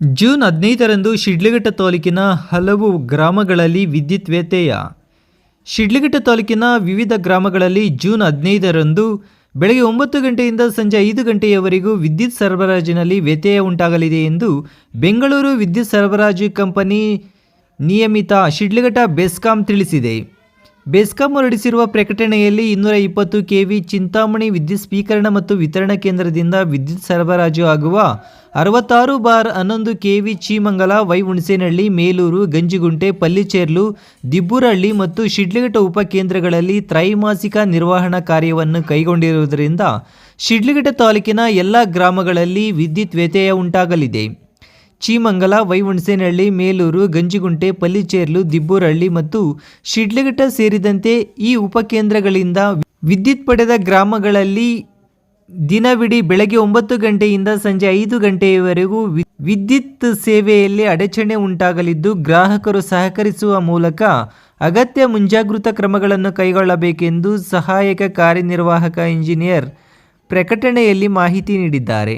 June ಹದಿನೈದರಂದು ಶಿಡ್ಲಘಟ್ಟ ತಾಲೂಕಿನ ಹಲವು ಗ್ರಾಮಗಳಲ್ಲಿ ವಿದ್ಯುತ್ ವ್ಯತ್ಯಯ. ಶಿಡ್ಲಘಟ್ಟ ತಾಲೂಕಿನ ವಿವಿಧ ಗ್ರಾಮಗಳಲ್ಲಿ ಜೂನ್ ಹದಿನೈದರಂದು ಬೆಳಗ್ಗೆ ಒಂಬತ್ತು ಗಂಟೆಯಿಂದ ಸಂಜೆ ಐದು ಗಂಟೆಯವರೆಗೂ ವಿದ್ಯುತ್ ಸರಬರಾಜಿನಲ್ಲಿ ವ್ಯತ್ಯಯ ಉಂಟಾಗಲಿದೆ ಎಂದು ಬೆಂಗಳೂರು ವಿದ್ಯುತ್ ಸರಬರಾಜು ಕಂಪನಿ ನಿಯಮಿತ ಶಿಡ್ಲಘಟ್ಟ ಬೆಸ್ಕಾಂ ತಿಳಿಸಿದೆ. ಬೆಸ್ಕಾಂ ಹೊರಡಿಸಿರುವ ಪ್ರಕಟಣೆಯಲ್ಲಿ ಇನ್ನೂರ ಇಪ್ಪತ್ತು ಕೆವಿ ಚಿಂತಾಮಣಿ ವಿದ್ಯುತ್ ಸ್ವೀಕರಣ ಮತ್ತು ವಿತರಣಾ ಕೇಂದ್ರದಿಂದ ವಿದ್ಯುತ್ ಸರಬರಾಜು ಆಗುವ ಅರವತ್ತಾರು ಬಾರ್ ಹನ್ನೊಂದು ಕೆವಿ ಚೀಮಂಗಲ ವೈ ಹುಣಸೇನಹಳ್ಳಿ ಮೇಲೂರು, ಗಂಜಿಗುಂಟೆ, ಪಲ್ಲಿಚೇರ್ಲು, ದಿಬ್ಬುರಹಳ್ಳಿ ಮತ್ತು ಶಿಡ್ಲಘಟ್ಟ ಉಪಕೇಂದ್ರಗಳಲ್ಲಿ ತ್ರೈಮಾಸಿಕ ನಿರ್ವಹಣಾ ಕಾರ್ಯವನ್ನು ಕೈಗೊಂಡಿರುವುದರಿಂದ ಶಿಡ್ಲಘಟ್ಟ ತಾಲೂಕಿನ ಎಲ್ಲ ಗ್ರಾಮಗಳಲ್ಲಿ ವಿದ್ಯುತ್ ವ್ಯತ್ಯಯ ಉಂಟಾಗಲಿದೆ. ಚೀಮಂಗಲ ವೈಹುಣಸೇನಹಳ್ಳಿ ಮೇಲೂರು, ಗಂಜಿಗುಂಟೆ, ಪಲ್ಲಿಚೇರ್ಲು, ದಿಬ್ಬೂರಹಳ್ಳಿ ಮತ್ತು ಶಿಡ್ಲಘಟ್ಟ ಸೇರಿದಂತೆ ಈ ಉಪಕೇಂದ್ರಗಳಿಂದ ವಿದ್ಯುತ್ ಪಡೆದ ಗ್ರಾಮಗಳಲ್ಲಿ ದಿನವಿಡೀ ಬೆಳಗ್ಗೆ ಒಂಬತ್ತು ಗಂಟೆಯಿಂದ ಸಂಜೆ ಐದು ಗಂಟೆಯವರೆಗೂ ವಿದ್ಯುತ್ ಸೇವೆಯಲ್ಲಿ ಅಡಚಣೆ ಉಂಟಾಗಲಿದ್ದು ಗ್ರಾಹಕರು ಸಹಕರಿಸುವ ಮೂಲಕ ಅಗತ್ಯ ಮುಂಜಾಗೃತಾ ಕ್ರಮಗಳನ್ನು ಕೈಗೊಳ್ಳಬೇಕೆಂದು ಸಹಾಯಕ ಕಾರ್ಯನಿರ್ವಾಹಕ ಇಂಜಿನಿಯರ್ ಪ್ರಕಟಣೆಯಲ್ಲಿ ಮಾಹಿತಿ ನೀಡಿದ್ದಾರೆ.